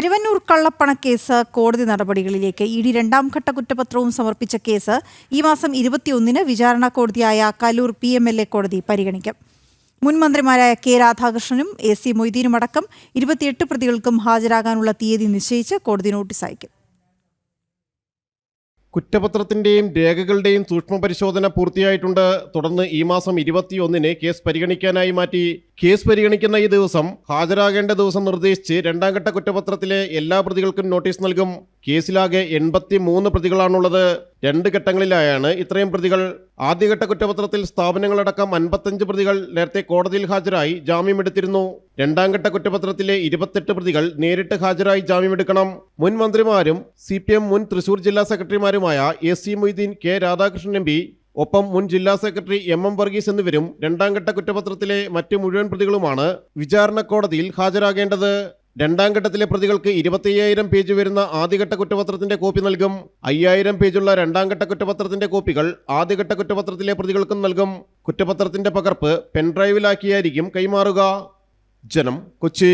കരുവന്നൂർ കള്ളപ്പണക്കേസ് കോടതി നടപടികളിലേക്ക് E D രണ്ടാം ഘട്ട കുറ്റപത്രവും സമർപ്പിച്ച കേസ് ഈ മാസം ഇരുപത്തിയൊന്നിന് വിചാരണ കോടതിയായ Kaloor P M L A കോടതി പരിഗണിക്കും. മുൻ മന്ത്രിമാരായ കെ രാധാകൃഷ്ണനും എ സി മൊയ്തീനും അടക്കം ഇരുപത്തിയെട്ട് പ്രതികൾക്കും ഹാജരാകാനുള്ള തീയതി നിശ്ചയിച്ച് കോടതി നോട്ടീസ് അയക്കും. കുറ്റപത്രത്തിന്റെയും രേഖകളുടെയും സൂക്ഷ്മ പരിശോധന പൂർത്തിയായിട്ടുണ്ട്. തുടർന്ന് ഈ മാസം ഇരുപത്തിയൊന്നിന് കേസ് പരിഗണിക്കാനായി മാറ്റി. കേസ് പരിഗണിക്കുന്ന ഈ ദിവസം ഹാജരാകേണ്ട ദിവസം നിർദ്ദേശിച്ച് രണ്ടാം ഘട്ട കുറ്റപത്രത്തിലെ എല്ലാ പ്രതികൾക്കും നോട്ടീസ് നൽകും. കേസിലാകെ എൺപത്തി പ്രതികളാണുള്ളത്. രണ്ട് ഘട്ടങ്ങളിലായാണ് ഇത്രയും പ്രതികൾ. ആദ്യഘട്ട കുറ്റപത്രത്തിൽ സ്ഥാപനങ്ങളടക്കം അൻപത്തഞ്ച് പ്രതികൾ നേരത്തെ കോടതിയിൽ ഹാജരായി ജാമ്യമെടുത്തിരുന്നു രണ്ടാം ഘട്ട കുറ്റപത്രത്തിലെ ഇരുപത്തെട്ട് പ്രതികൾ നേരിട്ട് ഹാജരായി ജാമ്യമെടുക്കണം മുൻ മന്ത്രിമാരും സി പി എം മുൻ തൃശൂർ ജില്ലാ സെക്രട്ടറിമാരുമായ A C Moideen K Radhakrishnan M P ഒപ്പം മുൻ ജില്ലാ സെക്രട്ടറി എം എം വർഗീസ് എന്നിവരും രണ്ടാം ഘട്ട കുറ്റപത്രത്തിലെ മറ്റ് മുഴുവൻ പ്രതികളുമാണ് വിചാരണ കോടതിയിൽ ഹാജരാകേണ്ടത്. രണ്ടാം ഘട്ടത്തിലെ പ്രതികൾക്ക് ഇരുപത്തയ്യായിരം പേജ് വരുന്ന ആദ്യഘട്ട കുറ്റപത്രത്തിന്റെ കോപ്പി നൽകും. അയ്യായിരം പേജുള്ള രണ്ടാം ഘട്ട കുറ്റപത്രത്തിന്റെ കോപ്പികൾ ആദ്യഘട്ട കുറ്റപത്രത്തിലെ പ്രതികൾക്കും നൽകും. കുറ്റപത്രത്തിന്റെ പകർപ്പ് പെൻഡ്രൈവിലാക്കിയായിരിക്കും കൈമാറുക. ജനം കൊച്ചി.